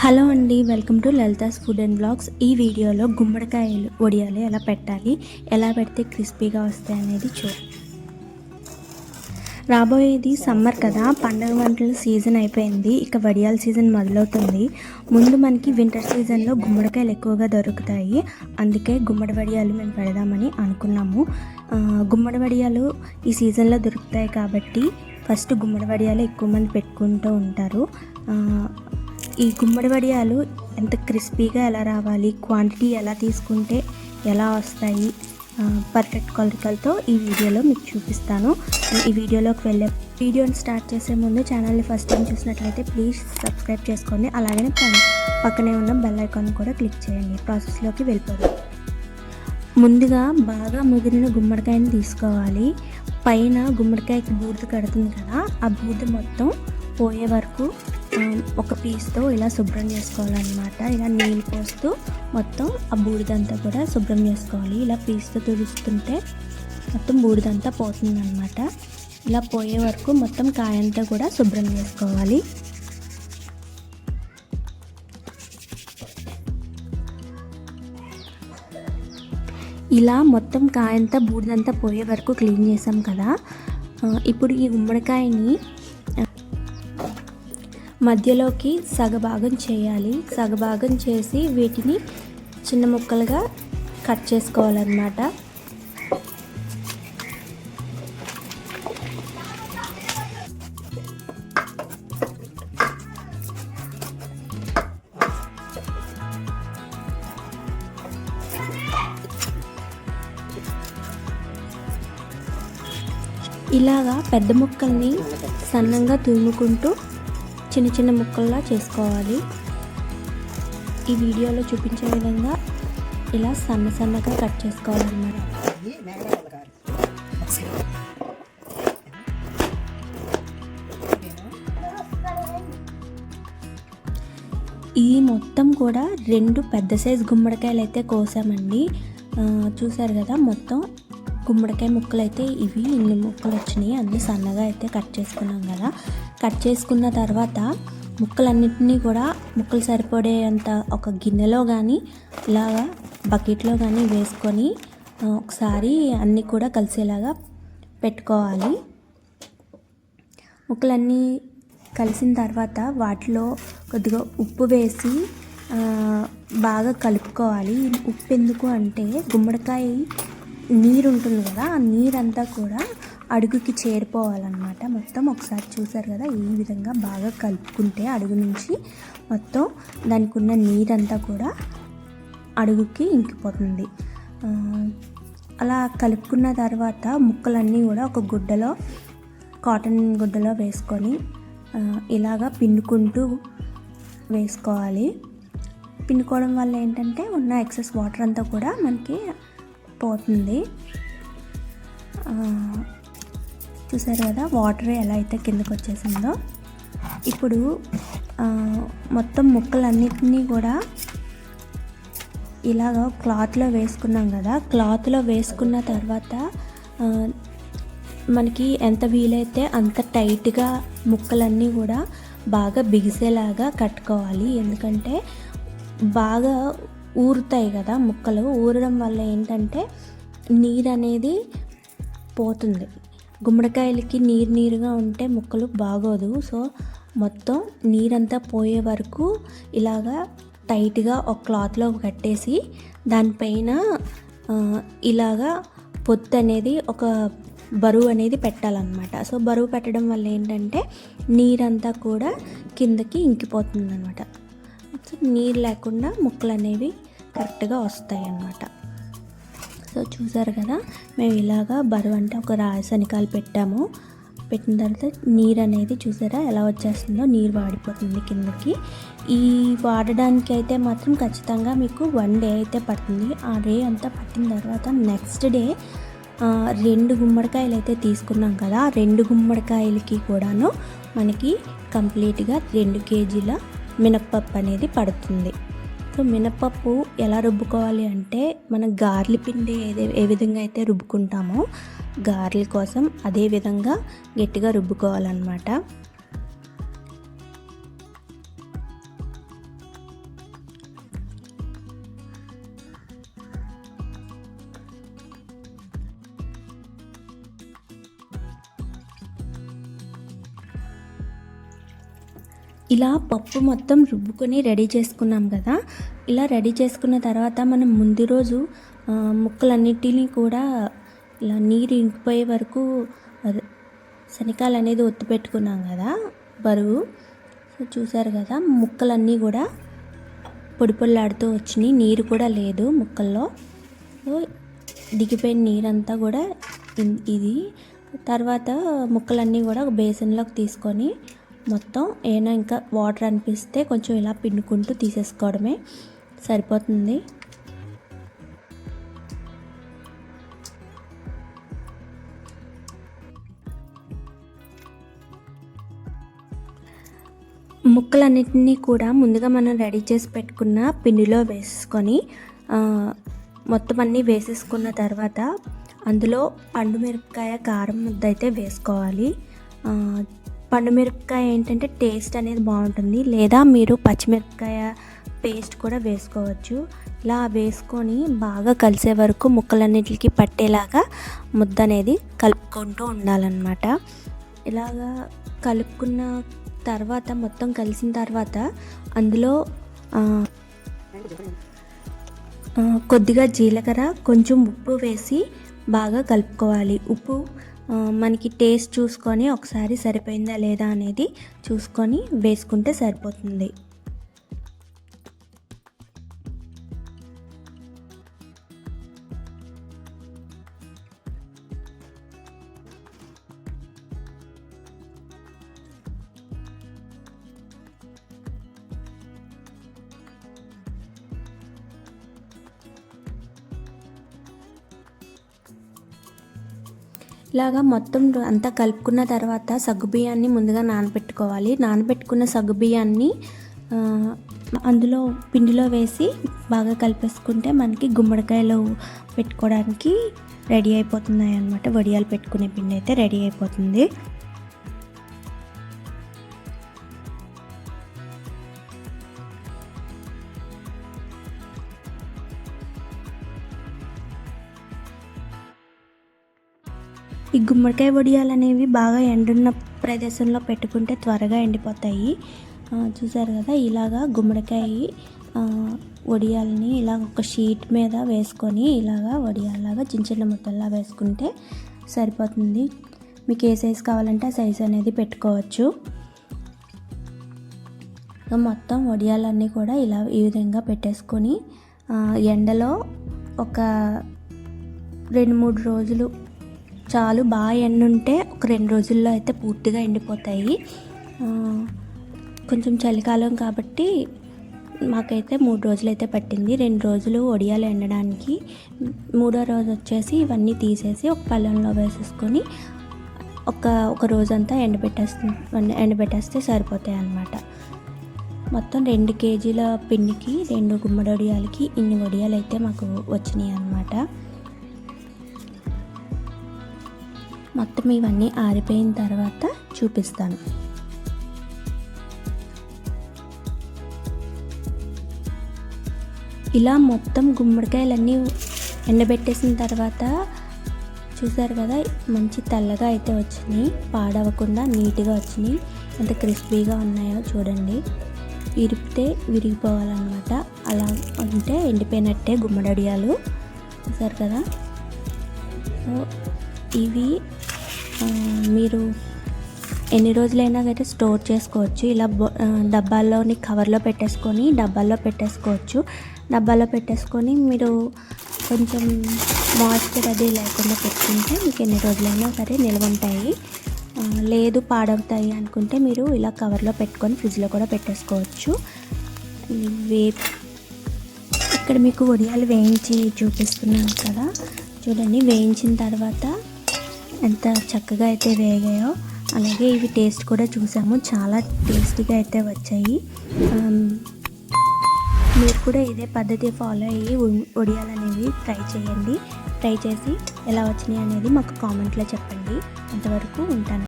Hello అండి welcome to Lalitha's food and blogs. ఈ వీడియోలో గుమ్మడికాయలు వడియాలు ఎలా పెట్టాలి ఎలా పెడితే క్రిస్పీగా వస్తాయి అనేది చూ రాబోయేది సమ్మర్ కదా పండగ వంటల సీజన్ అయిపోయింది. ఇక వడియాల సీజన్ మొదలవుతుంది. ముందు మనకి వింటర్ సీజన్లో గుమ్మడికాయలు ఎక్కువగా దొరుకుతాయి. అందుకే గుమ్మడి వడియాలు మేము పెడదామని అనుకున్నాము. గుమ్మడి వడియాలు ఈ సీజన్లో దొరుకుతాయి కాబట్టి ఫస్ట్ గుమ్మడి వడియాలు ఎక్కువ మంది పెట్టుకుంటూ ఉంటారు. ఈ గుమ్మడి వడియాలు ఎంత క్రిస్పీగా ఎలా రావాలి క్వాంటిటీ ఎలా తీసుకుంటే ఎలా వస్తాయి పర్ఫెక్ట్ కొలతలతో ఈ వీడియోలో మీకు చూపిస్తాను. ఈ వీడియోలోకి వెళ్ళే వీడియోని స్టార్ట్ చేసే ముందు ఛానల్ని ఫస్ట్ టైం చూసినట్లయితే ప్లీజ్ సబ్స్క్రైబ్ చేసుకోండి. అలాగే పక్కనే ఉన్న బెల్ ఐకాన్ కూడా క్లిక్ చేయండి. ప్రాసెస్లోకి వెళ్ళిపోదాం. ముందుగా బాగా ముదిరిన గుమ్మడికాయని తీసుకోవాలి. పైన గుమ్మడికాయకి బూడిద కడుతుంది కదా ఆ బూడిద మొత్తం పోయే వరకు ఒక పీస్తో ఇలా శుభ్రం చేసుకోవాలన్నమాట. ఇలా నీళ్ళు పోస్తూ మొత్తం ఆ బూడిదంతా కూడా శుభ్రం చేసుకోవాలి. ఇలా పీస్తో తుడుస్తుంటే మొత్తం బూడిదంతా పోతుందన్నమాట. ఇలా పోయే వరకు మొత్తం కాయంతా కూడా శుభ్రం చేసుకోవాలి. ఇలా మొత్తం కాయంతా బూడిదంతా పోయే వరకు క్లీన్ చేసాం కదా. ఇప్పుడు ఈ గుమ్మడికాయని మధ్యలోకి సగభాగం చేయాలి. సగభాగం చేసి వీటిని చిన్న ముక్కలుగా కట్ చేసుకోవాలన్నమాట. ఇలాగా పెద్ద ముక్కల్ని సన్నంగా తురుముకుంటూ చిన్న చిన్న ముక్కల్లా చేసుకోవాలి. ఈ వీడియోలో చూపించే విధంగా ఇలా సన్న సన్నగా కట్ చేసుకోవాలన్నమాట. ఈ మొత్తం కూడా రెండు పెద్ద సైజు గుమ్మడికాయలు అయితే కోసామండి చూసారు కదా మొత్తం గుమ్మడికాయ ముక్కలు అయితే ఇవి ఇన్ని ముక్కలు వచ్చినాయి అన్నీ సన్నగా అయితే కట్ చేసుకున్నాం కదా. కట్ చేసుకున్న తర్వాత ముక్కలన్నింటినీ కూడా ముక్కలు సరిపడేంత ఒక గిన్నెలో కానీ ఇలాగా బకెట్లో కానీ వేసుకొని ఒకసారి అన్నీ కూడా కలిసేలాగా పెట్టుకోవాలి. ముక్కలన్నీ కలిసిన తర్వాత వాటిలో కొద్దిగా ఉప్పు వేసి బాగా కలుపుకోవాలి. ఉప్పు ఎందుకు అంటే గుమ్మడికాయ నీరు ఉంటుంది కదా ఆ నీరంతా కూడా అడుగుకి చేరిపోవాలన్నమాట మొత్తం ఒకసారి చూసారు కదా ఈ విధంగా బాగా కలుపుకుంటే అడుగు నుంచి మొత్తం దానికి ఉన్న నీరంతా కూడా అడుగుకి ఇంకిపోతుంది. అలా కలుపుకున్న తర్వాత ముక్కలన్నీ కూడా ఒక గుడ్డలో కాటన్ గుడ్డలో వేసుకొని ఇలాగా పిండుకుంటూ వేసుకోవాలి. పిండుకోవడం వల్ల ఏంటంటే ఉన్న ఎక్సెస్ వాటర్ అంతా కూడా మనకి పోతుంది. చూసారు కదా వాటర్ ఎలా అయితే కిందకు వచ్చేసిందో. ఇప్పుడు మొత్తం ముక్కలన్నిటినీ కూడా ఇలాగ క్లాత్లో వేసుకున్నాం కదా. క్లాత్లో వేసుకున్న తర్వాత మనకి ఎంత వీలైతే అంత టైట్గా ముక్కలన్నీ కూడా బాగా బిగిసేలాగా కట్టుకోవాలి. ఎందుకంటే బాగా ఊరుతాయి కదా ముక్కలు. ఊరడం వల్ల ఏంటంటే నీరు అనేది పోతుంది. గుమ్మడికాయలకి నీరు నీరుగా ఉంటే ముక్కలు బాగోదు. సో మొత్తం నీరంతా పోయే వరకు ఇలాగా టైట్గా ఒక క్లాత్లో కట్టేసి దానిపైన ఇలాగా పొత్తు అనేది ఒక బరువు అనేది పెట్టాలన్నమాట. సో బరువు పెట్టడం వల్ల ఏంటంటే నీరంతా కూడా కిందకి ఇంకిపోతుంది అనమాట నీరు లేకుండా ముక్కలు అనేవి కరెక్ట్గా వస్తాయి అన్నమాట సో చూసారు కదా మేము ఇలాగా బరువు అంటే ఒక రాసనికాలు పెట్టాము. పెట్టిన తర్వాత నీరు అనేది చూసారా ఎలా వచ్చేస్తుందో? నీరు వాడిపోతుంది కిందకి. ఈ వాడడానికి అయితే మాత్రం ఖచ్చితంగా మీకు వన్ డే అయితే పడుతుంది. ఆ డే అంతా పట్టిన తర్వాత నెక్స్ట్ డే రెండు గుమ్మడికాయలు అయితే తీసుకున్నాం కదా ఆ రెండు గుమ్మడికాయలకి కూడాను మనకి కంప్లీట్గా రెండు కేజీల మినప్పప్పు అనేది పడుతుంది. సో మినపప్పు ఎలా రుబ్బుకోవాలి అంటే మనం గార్లి పిండి ఏదే ఏ విధంగా అయితే రుబ్బుకుంటామో గారెల కోసం అదే విధంగా గట్టిగా రుబ్బుకోవాలన్నమాట. ఇలా పప్పు మొత్తం రుబ్బుకొని రెడీ చేసుకున్నాం కదా. ఇలా రెడీ చేసుకున్న తర్వాత మనం ముందు రోజు ముక్కలన్నిటిని కూడా ఇలా నీరు ఇంకిపోయే వరకు అదే శనకాలు అనేది ఒత్తి పెట్టుకున్నాం కదా బరువు. సో చూసారు కదా ముక్కలన్నీ కూడా పొడి పొల్లాడుతూ వచ్చినాయి. నీరు కూడా లేదు ముక్కల్లో. సో దిగిపోయిన నీరంతా కూడా ఇది. తర్వాత ముక్కలన్నీ కూడా ఒక తీసుకొని మొత్తం ఏమైనా ఇంకా వాటర్ అనిపిస్తే కొంచెం ఇలా పిండుకుంటూ తీసేసుకోవడమే సరిపోతుంది. ముక్కలన్నిటినీ కూడా ముందుగా మనం రెడీ చేసి పెట్టుకున్న పిండిలో వేసుకొని మొత్తం అన్నీ వేసేసుకున్న తర్వాత అందులో పండు మిరపకాయ కారం ముద్ద అయితే వేసుకోవాలి పండుమిరపకాయ పండు మిరపకాయ ఏంటంటే టేస్ట్ అనేది బాగుంటుంది. లేదా మీరు పచ్చిమిరపకాయ పేస్ట్ కూడా వేసుకోవచ్చు. ఇలా వేసుకొని బాగా కలిసే వరకు ముక్కలన్నిటికి పట్టేలాగా ముద్ద అనేది కలుపుకుంటూ ఉండాలన్నమాట. ఇలాగా కలుపుకున్న తర్వాత మొత్తం కలిసిన తర్వాత అందులో కొద్దిగా జీలకర్ర కొంచెం ఉప్పు వేసి బాగా కలుపుకోవాలి. ఉప్పు మనకి టేస్ట్ చూసుకొని ఒకసారి సరిపోయిందా లేదా అనేది చూసుకొని వేసుకుంటే సరిపోతుంది. ఇలాగా మొత్తం అంతా కలుపుకున్న తర్వాత సగ్గుబియ్యాన్ని ముందుగా నానబెట్టుకోవాలి. నానబెట్టుకున్న సగ్గుబియ్యాన్ని అందులో పిండిలో వేసి బాగా కలిపేసుకుంటే మనకి గుమ్మడికాయలు పెట్టుకోవడానికి రెడీ అయిపోతున్నాయి అన్నమాట వడియాలు పెట్టుకునే పిండి అయితే రెడీ అయిపోతుంది. ఈ గుమ్మడికాయ వడియాలు అనేవి బాగా ఎండున్న ప్రదేశంలో పెట్టుకుంటే త్వరగా ఎండిపోతాయి. చూసారు కదా ఇలాగా గుమ్మడికాయ వడియాలని ఇలా ఒక షీట్ మీద వేసుకొని ఇలాగా వడియాలాగా చిన్న చిన్న ముద్దల్లా వేసుకుంటే సరిపోతుంది. మీకు ఏ సైజు కావాలంటే ఆ సైజు అనేది పెట్టుకోవచ్చు. మొత్తం వడియాలన్నీ కూడా ఇలా ఈ విధంగా పెట్టేసుకొని ఎండలో ఒక రెండు మూడు రోజులు చాలు బాగా ఎండుంటే ఒక రెండు రోజుల్లో అయితే పూర్తిగా ఎండిపోతాయి. కొంచెం చలికాలం కాబట్టి మాకైతే మూడు రోజులు అయితే పట్టింది. రెండు రోజులు వడియాలు ఎండడానికి. మూడో రోజు వచ్చేసి ఇవన్నీ తీసేసి ఒక పళ్ళెంలో వేసేసుకొని ఒక ఒక రోజంతా ఎండబెట్టేస్తు ఎండబెట్టేస్తే సరిపోతాయి అన్నమాట. మొత్తం రెండు కేజీల పిండికి రెండు గుమ్మడి వడియాలకి ఇన్ని వడియాలు అయితే మాకు వచ్చినాయి అన్నమాట. మొత్తం ఇవన్నీ ఆరిపోయిన తర్వాత చూపిస్తాను. ఇలా మొత్తం గుమ్మడికాయలన్నీ ఎండబెట్టేసిన తర్వాత చూసారు కదా మంచి తెల్లగా అయితే వచ్చినాయి. పాడవకుండా నీట్గా వచ్చినాయి. ఎంత క్రిస్పీగా ఉన్నాయో చూడండి. విరిపితే విరిగిపోవాలన్నమాట. అలా ఉంటే ఎండిపోయినట్టే గుమ్మడడియాలు చూసారు కదా? సో ఇవి మీరు ఎన్ని రోజులైనా అయితే స్టోర్ చేసుకోవచ్చు. ఇలా డబ్బాల్లోని కవర్లో పెట్టేసుకొని డబ్బాల్లో పెట్టేసుకోవచ్చు. డబ్బాలో పెట్టేసుకొని మీరు కొంచెం మాయిశ్చర్ అది లేకుండా పెట్టుకుంటే మీకు ఎన్ని రోజులైనా సరే నిల్వ ఉంటాయి. లేదు పాడవుతాయి అనుకుంటే మీరు ఇలా కవర్లో పెట్టుకొని ఫ్రిడ్జ్లో కూడా పెట్టేసుకోవచ్చు. వే ఇక్కడ మీకు వడియాలు వేయించి చూపిస్తున్నాను కదా. చూడండి వేయించిన తర్వాత ఎంత చక్కగా అయితే వేగాయో అలాగే ఇవి టేస్ట్ కూడా చూసాము. చాలా టేస్టీగా అయితే వచ్చాయి. మీరు కూడా ఇదే పద్ధతి ఫాలో అయ్యి ఉ- అనేవి ట్రై చేయండి. ట్రై చేసి ఎలా వచ్చినాయి అనేది మాకు కామెంట్లో చెప్పండి. అంతవరకు ఉంటాను.